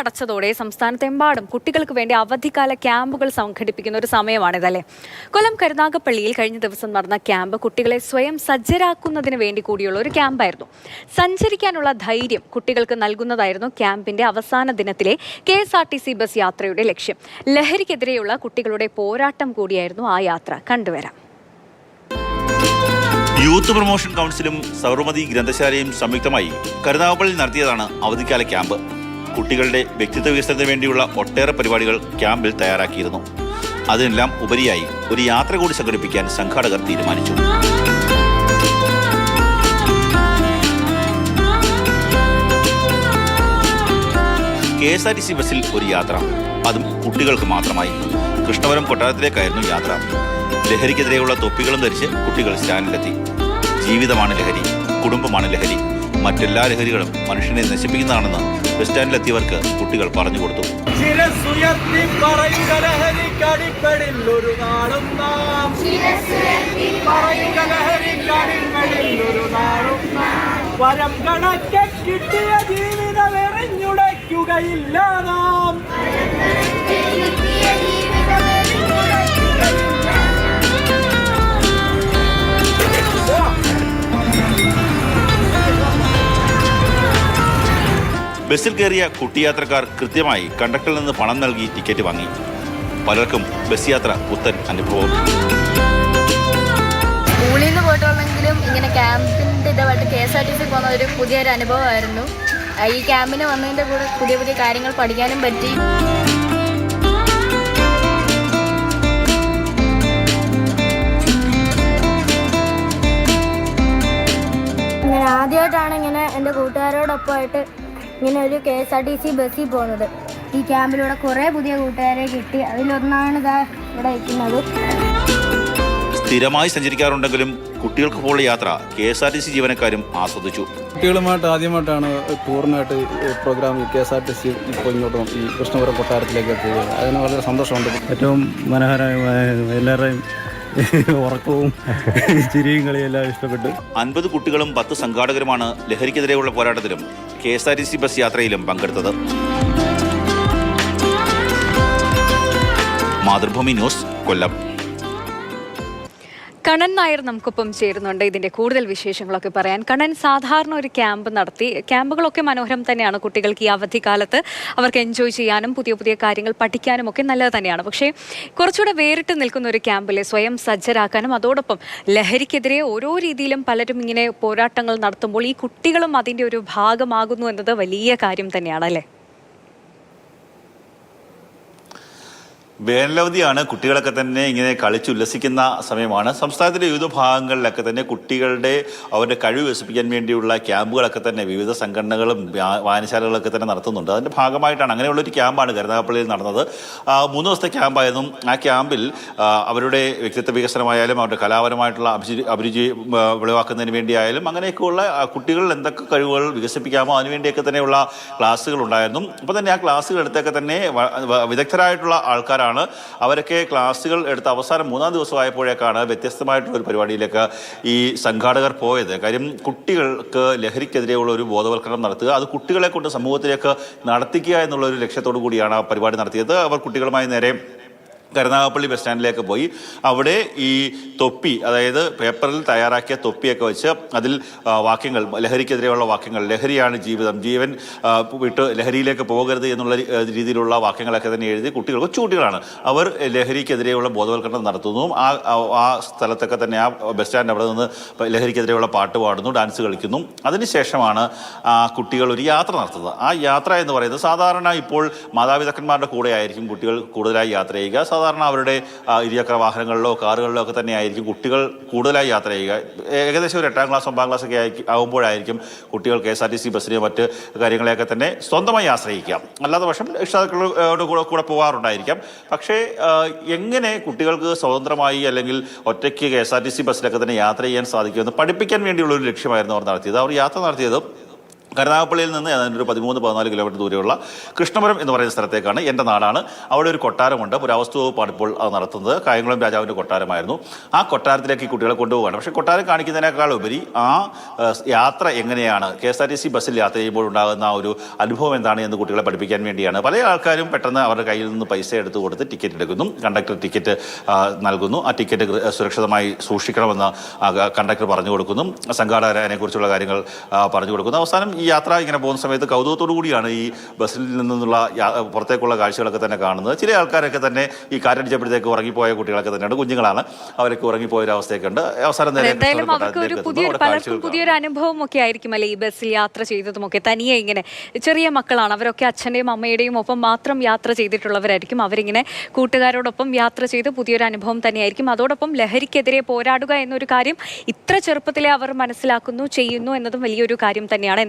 അടച്ചതോടെ സംസ്ഥാനത്തെമ്പാടും കുട്ടികൾക്ക് വേണ്ടി അവധിക്കാല ക്യാമ്പുകൾ സംഘടിപ്പിക്കുന്ന ഒരു സമയമാണിതല്ലേ? കൊല്ലം കരുനാഗപ്പള്ളിയിൽ കഴിഞ്ഞ ദിവസം നടന്ന ക്യാമ്പ് കുട്ടികളെ സ്വയം സജ്ജരാക്കുന്നതിന് വേണ്ടി കൂടിയുള്ള ഒരു ക്യാമ്പായിരുന്നു. സഞ്ചരിക്കാനുള്ള ധൈര്യം കുട്ടികൾക്ക് നൽകുന്നതായിരുന്നു ക്യാമ്പിന്റെ അവസാന ദിനത്തിലെ K S R T C bus യാത്രയുടെ ലക്ഷ്യം. ലഹരിക്കെതിരെയുള്ള കുട്ടികളുടെ പോരാട്ടം കൂടിയായിരുന്നു ആ യാത്ര. കണ്ടുവരാം. യൂത്ത് പ്രൊമോഷൻ കൗൺസിലും സൗരമതി ഗ്രന്ഥശാലയും സംയുക്തമായി കരുനാഗപ്പള്ളിയിൽ നടത്തിയതാണ് അവധിക്കാല ക്യാമ്പ്. കുട്ടികളുടെ വ്യക്തിത്വ വികസനത്തിന് വേണ്ടിയുള്ള ഒട്ടേറെ പരിപാടികൾ ക്യാമ്പിൽ തയ്യാറാക്കിയിരുന്നു. അതിനെല്ലാം ഉപരിയായി ഒരു യാത്ര കൂടി സംഘടിപ്പിക്കാൻ സംഘാടകർ തീരുമാനിച്ചു. K S R T C ബസ്സിൽ ഒരു യാത്ര. അതും കുട്ടികൾക്ക് മാത്രമായി. കൃഷ്ണപുരം കൊട്ടാരത്തിലേക്കായിരുന്നു യാത്ര. ലഹരിക്കെതിരെയുള്ള തൊപ്പികളും ധരിച്ച് കുട്ടികൾ സ്റ്റാൻഡിലെത്തി. ജീവിതമാണ് ലഹരി കുടുംബമാണ് ലഹരി. മറ്റെല്ലാ ലഹരികളും മനുഷ്യനെ നശിപ്പിക്കുന്നതാണെന്ന് ബസ് സ്റ്റാൻഡിലെത്തിയവർക്ക് കുട്ടികൾ പറഞ്ഞു കൊടുത്തു. വരം ജീവിതം എറിഞ്ഞുടയ്ക്കുകയില്ല നാം. ബസ്സിൽ കയറിയ കുട്ടിയാത്രക്കാർ കൃത്യമായി കണ്ടക്ടറിൽ നിന്ന് പണം നൽകി ടിക്കറ്റ് വാങ്ങി. പലർക്കും ബസ് യാത്ര പുത്തൻ അനുഭവം. സ്കൂളിൽ നിന്ന് പോയിട്ടുള്ളെങ്കിലും ഇങ്ങനെ ക്യാമ്പിന്റെ ഇതുമായിട്ട് K S R T C പോകുന്ന ഒരു പുതിയൊരു അനുഭവമായിരുന്നു. ഈ ക്യാമ്പിന് വന്നതിന്റെ കൂടെ പുതിയ പുതിയ കാര്യങ്ങൾ പഠിക്കാനും പറ്റി. ആദ്യമായിട്ടാണ് ഇങ്ങനെ എന്റെ കൂട്ടുകാരോടൊപ്പമായിട്ട് ഇങ്ങനെ ഒരു K S R T C ബസ്സിൽ പോകുന്നത് ഈ ക്യാമ്പിലൂടെ കുറേ പുതിയ കൂട്ടുകാരെ കിട്ടി. അതിലൊന്നാണ് ഇതാ ഇവിടെ ഇരിക്കുന്നത് സ്ഥിരമായി സഞ്ചരിക്കാറുണ്ടെങ്കിലും കുട്ടികൾക്ക് പോലുള്ള യാത്ര K S R T C ജീവനക്കാരും ആസ്വദിച്ചു. കുട്ടികളുമായിട്ട് ആദ്യമായിട്ടാണ് ടൂറിനായിട്ട് ഈ programme K S R T C ഇപ്പോൾ ഇങ്ങോട്ടും ഈ കൃഷ്ണപുരം കൊട്ടാരത്തിലേക്ക് എത്തിയത്. അതിന് വളരെ സന്തോഷമുണ്ട്. ഏറ്റവും മനോഹരമായ എല്ലാവരുടെയും ഉറക്കവും ചിരിയും കളിയും എല്ലാം ഇഷ്ടപ്പെട്ടു. അൻപത് കുട്ടികളും പത്ത് സംഘാടകരുമാണ് ലഹരിക്കെതിരെയുള്ള പോരാട്ടത്തിലും K S R T C bus യാത്രയിലും പങ്കെടുത്തത്. മാതൃഭൂമി ന്യൂസ് കൊല്ലം. കണ്ണൻ നായർ നമുക്കൊപ്പം ചേരുന്നുണ്ട്. ഇതിന്റെ കൂടുതൽ വിശേഷങ്ങളൊക്കെ പറയാൻ. കണ്ണൻ സാധാരണ ഒരു ക്യാമ്പ് നടത്തി ക്യാമ്പുകളൊക്കെ മനോഹരം തന്നെയാണ് കുട്ടികൾക്ക് ഈ അവധിക്കാലത്ത് അവർക്ക് എൻജോയ് ചെയ്യാനും പുതിയ പുതിയ കാര്യങ്ങൾ പഠിക്കാനും ഒക്കെ നല്ലത് തന്നെയാണ്. പക്ഷേ കുറച്ചുകൂടെ വേറിട്ട് നിൽക്കുന്ന ഒരു ക്യാമ്പിലെ സ്വയം സജ്ജരാക്കാനും അതോടൊപ്പം ലഹരിക്കെതിരെ ഓരോ രീതിയിലും പലരും ഇങ്ങനെ പോരാട്ടങ്ങൾ നടത്തുമ്പോൾ ഈ കുട്ടികളും അതിന്റെ ഒരു ഭാഗമാകുന്നു എന്നത് വലിയ കാര്യം തന്നെയാണ് അല്ലേ വേനലവധിയാണ് കുട്ടികളൊക്കെ തന്നെ ഇങ്ങനെ കളിച്ച് ഉല്ലസിക്കുന്ന സമയമാണ്. സംസ്ഥാനത്തിന്റെ വിവിധ ഭാഗങ്ങളിലൊക്കെ തന്നെ കുട്ടികളുടെ അവരുടെ കഴിവ് വികസിപ്പിക്കാൻ വേണ്ടിയുള്ള ക്യാമ്പുകളൊക്കെ തന്നെ വിവിധ സംഘടനകളും വ്യാ- വായനശാലകളൊക്കെ തന്നെ നടത്തുന്നുണ്ട്. അതിന്റെ ഭാഗമായിട്ടാണ് അങ്ങനെയുള്ളൊരു ക്യാമ്പാണ് കരുനാഗപ്പള്ളിയിൽ നടന്നത്. മൂന്ന് ദിവസത്തെ ക്യാമ്പായിരുന്നു. ആ ക്യാമ്പിൽ അവരുടെ വ്യക്തിത്വ വികസനമായാലും അവരുടെ കലാപരമായിട്ടുള്ള അഭിരുചി അഭിരുചി വെളിവാക്കുന്നതിന് വേണ്ടിയായാലും അങ്ങനെയൊക്കെയുള്ള കുട്ടികളിൽ എന്തൊക്കെ കഴിവുകൾ വികസിപ്പിക്കാമോ അതിനുവേണ്ടിയൊക്കെ തന്നെയുള്ള ക്ലാസ്സുകൾ ഉണ്ടായിരുന്നു അപ്പോൾ തന്നെ ആ ക്ലാസ്സുകളെടുത്തൊക്കെ തന്നെ വിദഗ്ധരായിട്ടുള്ള ആൾക്കാരാണ് അവരൊക്കെ ക്ലാസ്സുകൾ എടുത്ത അവസാനം മൂന്നാം ദിവസമായപ്പോഴേക്കാണ് വ്യത്യസ്തമായിട്ടുള്ള ഒരു പരിപാടിയിലേക്ക് ഈ സംഘാടകർ പോയത്. കാര്യം കുട്ടികൾക്ക് ലഹരിക്കെതിരെയുള്ള ഒരു ബോധവൽക്കരണം നടത്തുക അത് കുട്ടികളെ കൊണ്ട് സമൂഹത്തിലേക്ക് നടത്തിക്കുക എന്നുള്ള ഒരു ലക്ഷ്യത്തോടു കൂടിയാണ് ആ പരിപാടി നടത്തിയത്. അവർ കുട്ടികളുമായി നേരെ കരുനാഗപ്പള്ളി ബസ് സ്റ്റാൻഡിലേക്ക് പോയി. അവിടെ ഈ തൊപ്പി അതായത് പേപ്പറിൽ തയ്യാറാക്കിയ തൊപ്പിയൊക്കെ വെച്ച് അതിൽ വാക്യങ്ങൾ ലഹരിക്കെതിരെയുള്ള വാക്യങ്ങൾ ലഹരിയാണ് ജീവിതം ജീവൻ വിട്ട് ലഹരിയിലേക്ക് പോകരുത് എന്നുള്ള രീതിയിലുള്ള വാക്യങ്ങളൊക്കെ തന്നെ എഴുതി കുട്ടികൾ കൊച്ചുകുട്ടികളാണ് അവർ ലഹരിക്കെതിരെയുള്ള ബോധവൽക്കരണം നടത്തുന്നു. ആ ആ- സ്ഥലത്തൊക്കെ തന്നെ ആ ബസ് സ്റ്റാൻഡ് അവിടെ നിന്ന് ലഹരിക്കെതിരെയുള്ള പാട്ട് പാടുന്നു ഡാൻസ് കളിക്കുന്നു. അതിനുശേഷമാണ് ആ കുട്ടികൾ ഒരു യാത്ര നടത്തുന്നത്. ആ യാത്ര എന്ന് പറയുന്നത് സാധാരണ ഇപ്പോൾ മാതാപിതാക്കന്മാരുടെ കൂടെ ആയിരിക്കും കുട്ടികൾ കൂടുതലായി യാത്ര ചെയ്യുക. സാധാരണ അവരുടെ ആ, ഇരുചക്ര വാഹനങ്ങളിലോ കാറുകളിലോ ഒക്കെ തന്നെ ആയിരിക്കും കുട്ടികൾ കൂടുതലായി യാത്ര ചെയ്യുക. ഏകദേശം ഒരു എട്ടാം ക്ലാസ് ഒമ്പതാം ക്ലാസ് ഒക്കെ ആകുമ്പോഴായിരിക്കും കുട്ടികൾ K S R T C ബസ്സിനെയോ മറ്റ് കാര്യങ്ങളെയൊക്കെ തന്നെ സ്വന്തമായി ആശ്രയിക്കാം അല്ലാത്ത പക്ഷം രക്ഷിതാക്കളോട് കൂടെ കൂടെ പോകാറുണ്ടായിരിക്കാം. പക്ഷേ എങ്ങനെ കുട്ടികൾക്ക് സ്വതന്ത്രമായി അല്ലെങ്കിൽ ഒറ്റയ്ക്ക് K S R T C ബസ്സിലൊക്കെ തന്നെ യാത്ര ചെയ്യാൻ സാധിക്കുമെന്ന് പഠിപ്പിക്കാൻ വേണ്ടിയുള്ള ഒരു ലക്ഷ്യമായിരുന്നു അവർ നടത്തിയത്. അവർ യാത്ര നടത്തിയത് കരുനാഗപ്പള്ളിയിൽ നിന്ന് ഏതാണ്ട് ഒരു പതിമൂന്ന് പതിനാല് കിലോമീറ്റർ ദൂരെയുള്ള കൃഷ്ണപുരം എന്ന് പറയുന്ന സ്ഥലത്തേക്കാണ് എന്റെ നാടാണ്. അവിടെ ഒരു കൊട്ടാരമുണ്ട്. പുരാവസ്തു വകുപ്പാണ് ഇപ്പോൾ അത് നടത്തുന്നത്. കായംകുളം രാജാവിന്റെ കൊട്ടാരമായിരുന്നു. ആ കൊട്ടാരത്തിലേക്ക് ഈ കുട്ടികളെ കൊണ്ടുപോവുകയാണ്. പക്ഷേ കൊട്ടാരം കാണിക്കുന്നതിനേക്കാൾ ഉപരി ആ യാത്ര എങ്ങനെയാണ്? K S R T C ബസ്സിൽ യാത്ര ചെയ്യുമ്പോൾ ഉണ്ടാകുന്ന ആ ഒരു അനുഭവം എന്താണ് എന്ന് കുട്ടികളെ പഠിപ്പിക്കാൻ വേണ്ടിയാണ്. പല ആൾക്കാരും പെട്ടെന്ന് അവരുടെ കയ്യിൽ നിന്ന് പൈസ എടുത്ത് കൊടുത്ത് ടിക്കറ്റ് എടുക്കുന്നു. കണ്ടക്ടർ ടിക്കറ്റ് നൽകുന്നു. ആ ടിക്കറ്റ് സുരക്ഷിതമായി സൂക്ഷിക്കണമെന്ന് കണ്ടക്ടർ പറഞ്ഞു കൊടുക്കുന്നു. സംഘാടകരെ അതിനെക്കുറിച്ചുള്ള കാര്യങ്ങൾ പറഞ്ഞു കൊടുക്കുന്നു. അവസാനം ഈ യാത്ര ഇങ്ങനെ പോകുന്ന സമയത്ത് കൗതുകത്തോടു കൂടിയാണ് ഈ ബസ്സിൽ നിന്നുള്ള പുറത്തേക്കുള്ള കാഴ്ചകളൊക്കെ തന്നെ കാണുന്നത്. ചില ആൾക്കാരൊക്കെ തന്നെ ഈ കാറ്റടിച്ചപ്പോഴത്തേക്ക് ഉറങ്ങിപ്പോയ കുട്ടികളൊക്കെ തന്നെയുണ്ട്. കുഞ്ഞുങ്ങളാണ്. അവരൊക്കെ ഉറങ്ങിപ്പോയ ഒരു അവസ്ഥയൊക്കെ ഉണ്ട് അവസാനം. പുതിയൊരു അനുഭവം ഒക്കെ ആയിരിക്കും അല്ലെ ഈ ബസ്സിൽ യാത്ര ചെയ്തതുമൊക്കെ? തനിയെ ഇങ്ങനെ ചെറിയ മക്കളാണ്. അവരൊക്കെ അച്ഛന്റെയും അമ്മയുടെയും ഒപ്പം മാത്രം യാത്ര ചെയ്തിട്ടുള്ളവരായിരിക്കും. അവരിങ്ങനെ കൂട്ടുകാരോടൊപ്പം യാത്ര ചെയ്ത് പുതിയൊരു അനുഭവം തന്നെയായിരിക്കും. അതോടൊപ്പം ലഹരിക്കെതിരെ പോരാടുക എന്നൊരു കാര്യം ഇത്ര ചെറുപ്പത്തിലെ അവർ മനസ്സിലാക്കുന്നു ചെയ്യുന്നു എന്നതും വലിയൊരു കാര്യം തന്നെയാണ്.